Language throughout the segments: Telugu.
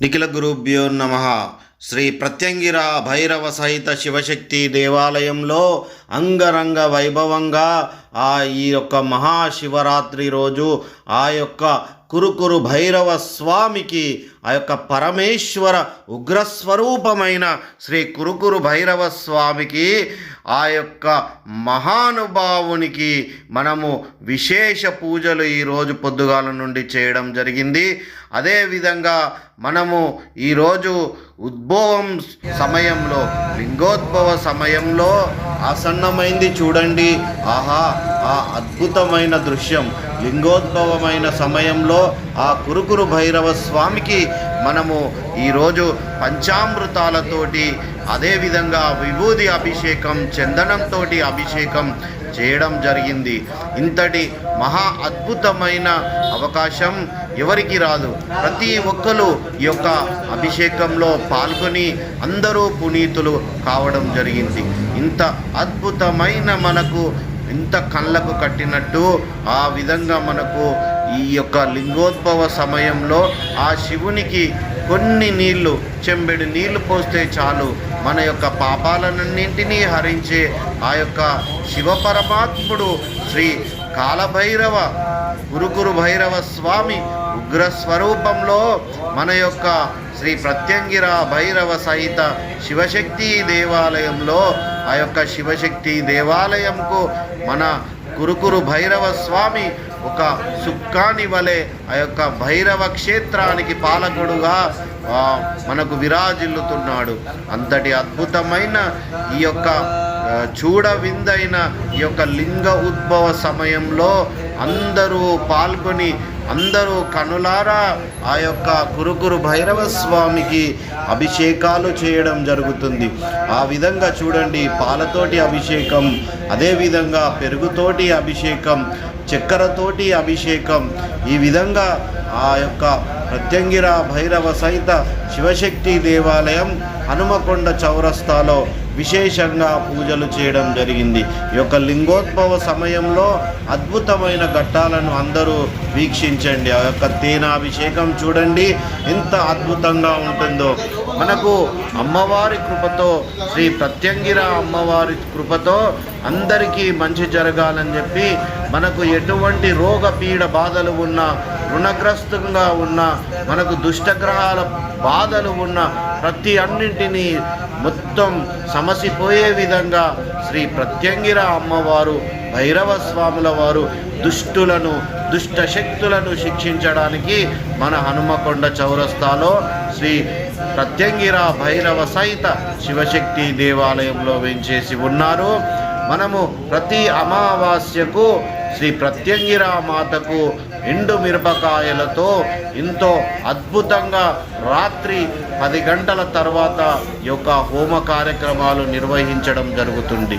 నిఖిల గురుభ్యో నమ. శ్రీ ప్రత్యంగిర భైరవ సహిత శివశక్తి దేవాలయంలో అంగరంగ వైభవంగా ఆ ఈ యొక్క మహాశివరాత్రి రోజు ఆ యొక్క కురుకురు భైరవ స్వామికి ఆ యొక్క పరమేశ్వర ఉగ్రస్వరూపమైన శ్రీ కురుకురు భైరవ స్వామికి ఆ యొక్క మహానుభావునికి మనము విశేష పూజలు ఈరోజు పొద్దుగాల నుండి చేయడం జరిగింది. అదేవిధంగా మనము ఈరోజు ఉద్భవం సమయంలో లింగోద్భవ సమయంలో ఆసన్నమైంది చూడండి. ఆహా ఆ అద్భుతమైన దృశ్యం. లింగోద్భవమైన సమయంలో ఆ కురుకురు భైరవ స్వామికి మనము ఈరోజు పంచామృతాలతోటి అదేవిధంగా విభూది అభిషేకం చందనంతో అభిషేకం చేయడం జరిగింది. ఇంతటి మహా అద్భుతమైన అవకాశం ఎవరికి రాదు? ప్రతి ఒక్కరు ఈ యొక్క అభిషేకంలో పాల్గొని అందరూ పునీతులు కావడం జరిగింది. ఇంత అద్భుతమైన మనకు ఇంత కళ్ళకు కట్టినట్టు ఆ విధంగా మనకు ఈ యొక్క లింగోద్భవ సమయంలో ఆ శివునికి కొన్ని నీళ్ళు చెంబెడు నీళ్ళు పోస్తే చాలు. మన యొక్క పాపాలన్నింటినీ హరించే ఆ యొక్క శివ పరమాత్ముడు శ్రీ కాలభైరవ గురుకురు భైరవ స్వామి ఉగ్ర స్వరూపంలో మన యొక్క శ్రీ ప్రత్యంగిర భైరవ సహిత శివశక్తి దేవాలయంలో ఆ యొక్క శివశక్తి దేవాలయంకు మన కురుకురు భైరవ స్వామి ఒక సుక్కాని వలె ఆ యొక్క భైరవ క్షేత్రానికి పాలకుడుగా మనకు విరాజిల్లుతున్నాడు. అంతటి అద్భుతమైన ఈ యొక్క చూడ చూడవిందైన ఈ యొక్క లింగ ఉద్భవ సమయంలో అందరూ పాల్గొని అందరూ కనులారా ఆ యొక్క కురుకురు భైరవ స్వామికి అభిషేకాలు చేయడం జరుగుతుంది. ఆ విధంగా చూడండి పాలతోటి అభిషేకం అదేవిధంగా పెరుగుతోటి అభిషేకం చక్కెరతోటి అభిషేకం ఈ విధంగా ఆ యొక్క ప్రత్యంగిర భైరవ సహిత శివశక్తి దేవాలయం హనుమకొండ చౌరస్తాలో విశేషంగా పూజలు చేయడం జరిగింది. ఈ యొక్క లింగోద్భవ సమయంలో అద్భుతమైన ఘట్టాలను అందరూ వీక్షించండి. ఆ యొక్క తేనాభిషేకం చూడండి. ఎంత అద్భుతంగా ఉంటుందో. మనకు అమ్మవారి కృపతో శ్రీ ప్రత్యంగిర అమ్మవారి కృపతో అందరికీ మంచి జరగాలని చెప్పి మనకు ఎటువంటి రోగ పీడ బాధలు ఉన్నా రుణగ్రస్తంగా ఉన్న మనకు దుష్టగ్రహాల బాధలు ఉన్న ప్రతి అన్నింటినీ మొత్తం సమసిపోయే విధంగా శ్రీ ప్రత్యంగిర అమ్మవారు భైరవ స్వాముల వారు దుష్టులను దుష్ట శక్తులను శిక్షించడానికి మన హనుమకొండ చౌరస్తాలో శ్రీ ప్రత్యంగిర భైరవ సహిత శివశక్తి దేవాలయంలో వెంచేసి ఉన్నారు. మనము ప్రతి అమావాస్యకు శ్రీ ప్రత్యంగిరా మాతకు ఎండు మిరపకాయలతో ఎంతో అద్భుతంగా రాత్రి పది గంటల తర్వాత యొక్క హోమ కార్యక్రమాలు నిర్వహించడం జరుగుతుంది.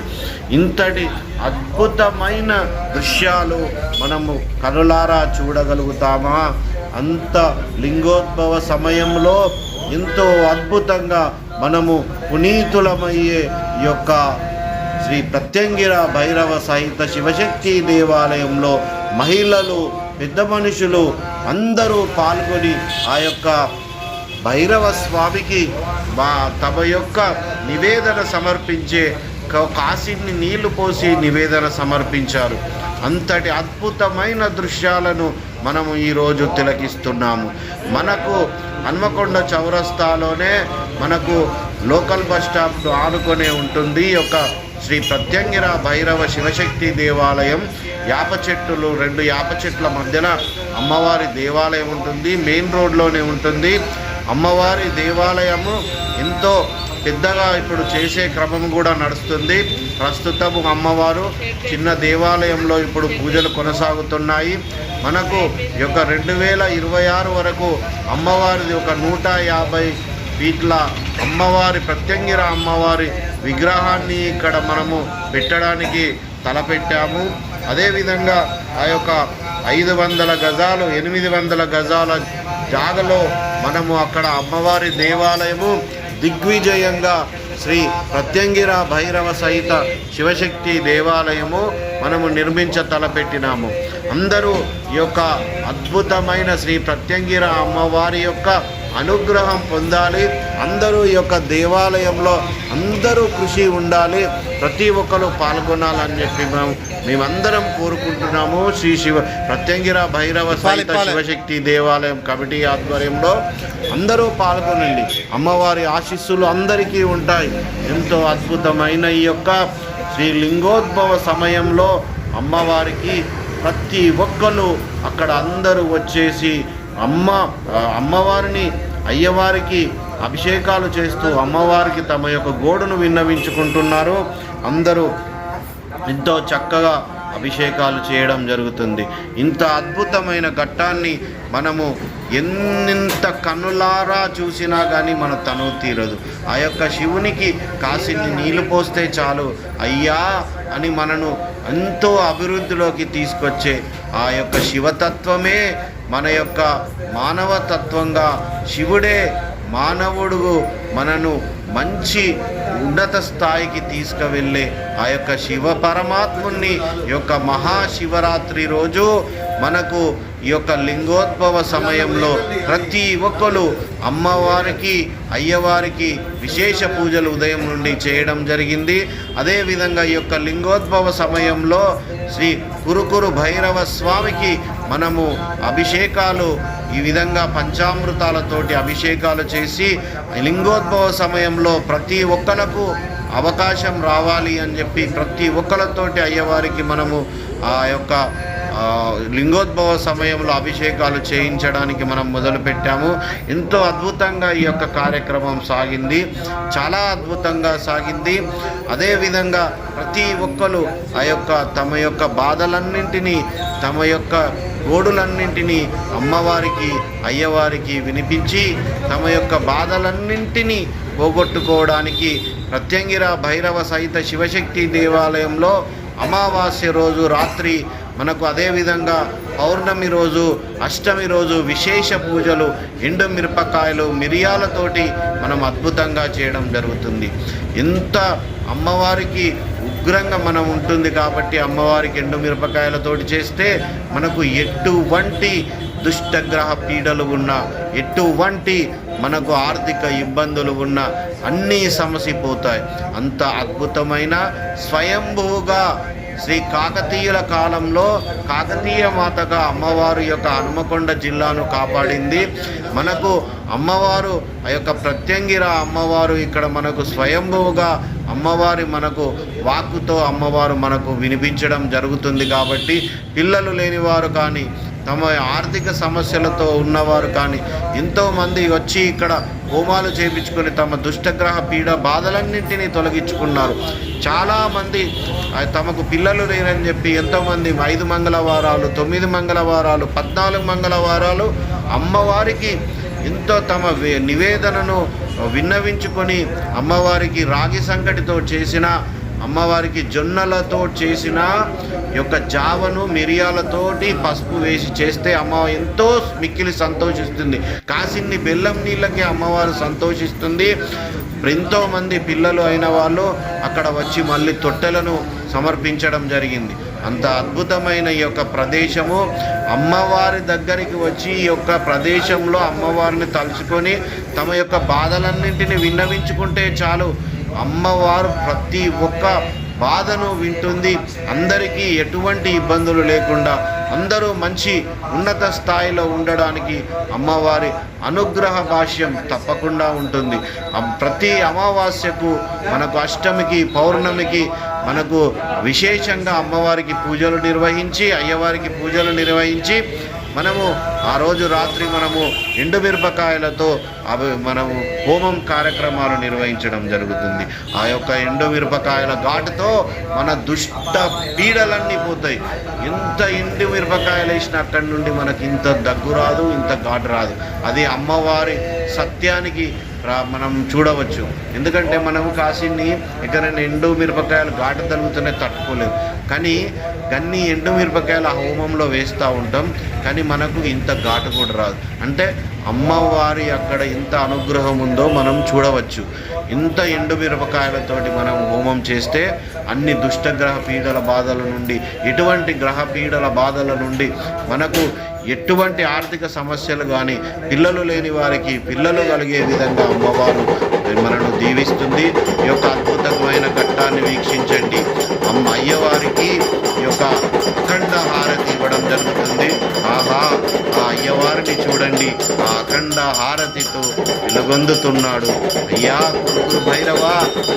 ఇంతటి అద్భుతమైన దృశ్యాలు మనము కనులారా చూడగలుగుతామా? అంత లింగోద్భవ సమయంలో ఎంతో అద్భుతంగా మనము పునీతులమయ్యే యొక్క శ్రీ ప్రత్యంగిర భైరవ సహిత శివశక్తి దేవాలయంలో మహిళలు పెద్ద మనుషులు అందరూ పాల్గొని ఆ యొక్క భైరవ స్వామికి మా తమ యొక్క నివేదన సమర్పించే కాశీని కాసిని నీళ్ళు పోసి నివేదన సమర్పించారు. అంతటి అద్భుతమైన దృశ్యాలను మనము ఈరోజు తిలకిస్తున్నాము. మనకు హన్మకొండ చౌరస్తాలోనే మనకు లోకల్ బస్ స్టాప్ ఆనుకొనే ఉంటుంది. ఒక శ్రీ ప్రత్యంగిర భైరవ శివశక్తి దేవాలయం. యాప చెట్టులు రెండు యాప చెట్ల మధ్యన అమ్మవారి దేవాలయం ఉంటుంది మెయిన్ రోడ్లోనే ఉంటుంది. అమ్మవారి దేవాలయము ఎంతో పెద్దగా ఇప్పుడు చేసే క్రమం కూడా నడుస్తుంది. ప్రస్తుతము అమ్మవారు చిన్న దేవాలయంలో ఇప్పుడు పూజలు కొనసాగుతున్నాయి. మనకు ఈ యొక్క రెండు వేల ఇరవై ఆరు వరకు అమ్మవారిది ఒక నూట యాభై ఫీట్ల అమ్మవారి ప్రత్యంగిర అమ్మవారి విగ్రహాన్ని ఇక్కడ మనము పెట్టడానికి తలపెట్టాము. అదేవిధంగా ఆ యొక్క ఐదు వందల గజాలు ఎనిమిది వందల గజాల జాగలో మనము అక్కడ అమ్మవారి దేవాలయము దిగ్విజయంగా శ్రీ ప్రత్యంగిర భైరవ సహిత శివశక్తి దేవాలయము మనము నిర్మించ తలపెట్టినాము. అందరూ ఈ యొక్క అద్భుతమైన శ్రీ ప్రత్యంగిర అమ్మవారి యొక్క అనుగ్రహం పొందాలి. అందరూ ఈ యొక్క దేవాలయంలో అందరూ కృషి ఉండాలి. ప్రతి ఒక్కరు పాల్గొనాలని చెప్పి మేము మేమందరం కోరుకుంటున్నాము. శ్రీ శివ ప్రత్యంగిర భైరవ సహిత శివశక్తి దేవాలయం కమిటీ ఆధ్వర్యంలో అందరూ పాల్గొనండి. అమ్మవారి ఆశీస్సులు అందరికీ ఉంటాయి. ఎంతో అద్భుతమైన ఈ యొక్క శ్రీ లింగోద్భవ సమయంలో అమ్మవారికి ప్రతి ఒక్కరు అక్కడ అందరూ వచ్చేసి అమ్మ అమ్మవారిని అయ్యవారికి అభిషేకాలు చేస్తూ అమ్మవారికి తమ యొక్క గోడును విన్నవించుకుంటున్నారు. అందరూ ఎంతో చక్కగా అభిషేకాలు చేయడం జరుగుతుంది. ఇంత అద్భుతమైన ఘట్టాన్ని మనము ఎంత కన్నులారా చూసినా కానీ మన తను తీరదు. ఆ యొక్క శివునికి కాసిన్ని నీళ్ళు పోస్తే చాలు. అయ్యా అని మనను ఎంతో అభివృద్ధిలోకి తీసుకొచ్చే ఆ యొక్క శివతత్వమే మన యొక్క మానవతత్వంగా శివుడే మానవుడు మనను మంచి ఉన్నత స్థాయికి తీసుకువెళ్ళే ఆ యొక్క శివ పరమాత్ముని ఈ యొక్క మహాశివరాత్రి రోజు మనకు ఈ యొక్క లింగోద్భవ సమయంలో ప్రతి ఒక్కరు అమ్మవారికి అయ్యవారికి విశేష పూజలు ఉదయం నుండి చేయడం జరిగింది. అదేవిధంగా ఈ యొక్క లింగోద్భవ సమయంలో శ్రీ కురుకురు భైరవ స్వామికి మనము అభిషేకాలు ఈ విధంగా పంచామృతాలతోటి అభిషేకాలు చేసి లింగోద్భవ సమయంలో ప్రతి ఒక్కలకు అవకాశం రావాలి అని చెప్పి ప్రతి ఒక్కరితోటి అయ్యవారికి మనము ఆ యొక్క లింగోద్భవ సమయంలో అభిషేకాలు చేయించడానికి మనం మొదలుపెట్టాము. ఎంతో అద్భుతంగా ఈ యొక్క కార్యక్రమం సాగింది. చాలా అద్భుతంగా సాగింది. అదేవిధంగా ప్రతి ఒక్కరు ఆ యొక్క తమ యొక్క బాధలన్నింటినీ తమ యొక్క గోడులన్నింటినీ అమ్మవారికి అయ్యవారికి వినిపించి తమ యొక్క బాధలన్నింటినీ పోగొట్టుకోవడానికి ప్రత్యంగిర భైరవ సహిత శివశక్తి దేవాలయంలో అమావాస్య రోజు రాత్రి మనకు అదేవిధంగా పౌర్ణమి రోజు అష్టమి రోజు విశేష పూజలు ఎండు మిరపకాయలు మిరియాలతోటి మనం అద్భుతంగా చేయడం జరుగుతుంది. ఎంత అమ్మవారికి ఉగ్రంగా మనం ఉంటుంది కాబట్టి అమ్మవారికి ఎండు మిరపకాయలతోటి చేస్తే మనకు ఎటువంటి దుష్టగ్రహ పీడలు ఉన్న ఎటువంటి మనకు ఆర్థిక ఇబ్బందులు ఉన్న అన్నీ సమసిపోతాయి. అంత అద్భుతమైన స్వయంభూగా శ్రీ కాకతీయుల కాలంలో కాకతీయ మాతగా అమ్మవారు యొక్క హనుమకొండ జిల్లాను కాపాడింది. మనకు అమ్మవారు ఆ యొక్క ప్రత్యంగిర అమ్మవారు ఇక్కడ మనకు స్వయంభువుగా అమ్మవారి మనకు వాక్కుతో అమ్మవారు మనకు వినిపించడం జరుగుతుంది కాబట్టి పిల్లలు లేనివారు కానీ తమ ఆర్థిక సమస్యలతో ఉన్నవారు కానీ ఎంతోమంది వచ్చి ఇక్కడ హోమాలు చేపించుకొని తమ దుష్టగ్రహ పీడ బాధలన్నింటినీ తొలగించుకున్నారు. చాలామంది తమకు పిల్లలు లేరని చెప్పి ఎంతోమంది ఐదు మంగళవారాలు తొమ్మిది మంగళవారాలు పద్నాలుగు మంగళవారాలు అమ్మవారికి ఎంతో తమ నివేదనను విన్నవించుకొని అమ్మవారికి రాగి సంకటితో చేసిన అమ్మవారికి జొన్నలతో చేసిన యొక్క జావను మిరియాలతోటి పసుపు వేసి చేస్తే అమ్మ ఎంతో మిక్కిలి సంతోషిస్తుంది. కాసిన్ని బెల్లం నీళ్ళకి అమ్మవారు సంతోషిస్తుంది. ఎంతోమంది పిల్లలు అయిన వాళ్ళు అక్కడ వచ్చి మళ్ళీ తొట్టెలను సమర్పించడం జరిగింది. అంత అద్భుతమైన ఈ యొక్క ప్రదేశము. అమ్మవారి దగ్గరికి వచ్చి ఈ యొక్క ప్రదేశంలో అమ్మవారిని తలుచుకొని తమ యొక్క బాధలన్నింటినీ విన్నవించుకుంటే చాలు. అమ్మవారు ప్రతి ఒక్క బాధను వింటుంది. అందరికీ ఎటువంటి ఇబ్బందులు లేకుండా అందరూ మంచి ఉన్నత స్థాయిలో ఉండడానికి అమ్మవారి అనుగ్రహ భాష్యం తప్పకుండా ఉంటుంది. ప్రతి అమావాస్యకు మనకు అష్టమికి పౌర్ణమికి మనకు విశేషంగా అమ్మవారికి పూజలు నిర్వహించి అయ్యవారికి పూజలు నిర్వహించి మనము ఆ రోజు రాత్రి మనము ఎండుమిరపకాయలతో అవి మనము హోమం కార్యక్రమాలు నిర్వహించడం జరుగుతుంది. ఆ యొక్క ఎండుమిరపకాయల ఘాటుతో మన దుష్ట పీడలన్నీ పోతాయి. ఎంత ఎండు మిరపకాయలు వేసినా అక్కడి నుండి మనకి ఇంత దగ్గు రాదు ఇంత ఘాటు రాదు. అది అమ్మవారి సత్యానికి రా మనం చూడవచ్చు. ఎందుకంటే మనము కాసిని ఎక్కడైనా ఎండు మిరపకాయలు ఘాటు తలుగుతూనే తట్టుకోలేదు కానీ గన్ని ఎండు మిరపకాయలు ఆ హోమంలో వేస్తూ ఉంటాం. కానీ మనకు ఇంత ఘాటు కూడా రాదు. అంటే అమ్మవారి అక్కడ ఇంత అనుగ్రహం ఉందో మనం చూడవచ్చు. ఇంత ఎండు మిరపకాయలతోటి మనం హోమం చేస్తే అన్ని దుష్టగ్రహ పీడల బాధల నుండి ఎటువంటి గ్రహ పీడల బాధల నుండి మనకు ఎటువంటి ఆర్థిక సమస్యలు కానీ పిల్లలు లేని వారికి పిల్లలు కలిగే విధంగా అమ్మవారు మనను దీవిస్తుంది. ఈ యొక్క అద్భుతమైన ఘట్టాన్ని వీక్షించండి. అమ్మ అయ్యవారికి ఈ యొక్క అఖండ హారతి ఇవ్వడం జరుగుతుంది. ఆహా ఆ అయ్యవారిని చూడండి. ఆ అఖండ హారతితో వెలుగొందుతున్నాడు. అయ్యా కొడుకు భైరవ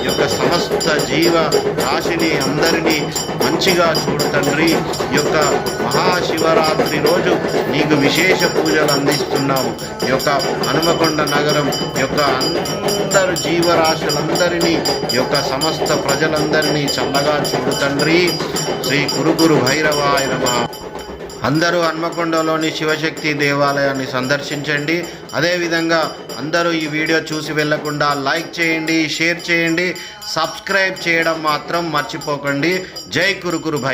ఈ యొక్క సమస్త జీవ రాశిని అందరినీ మంచిగా చూడు తండ్రి. యొక్క మహాశివరాత్రి రోజు నీకు విశేష పూజలు అందిస్తున్నాము. ఈ యొక్క హనుమకొండ నగరం యొక్క అందరు జీవరాశులందరినీ యొక్క సమస్త ప్రజలందరినీ చల్లగా చూడు తండ్రి. శ్రీ కురుగురు భైరవాయ అందరూ హన్మకొండలోని శివశక్తి దేవాలయాన్ని సందర్శించండి. అదేవిధంగా అందరూ ఈ వీడియో చూసి వెళ్ళకుండా లైక్ చేయండి షేర్ చేయండి సబ్స్క్రైబ్ చేయడం మాత్రం మర్చిపోకండి. జై కురుకురు భై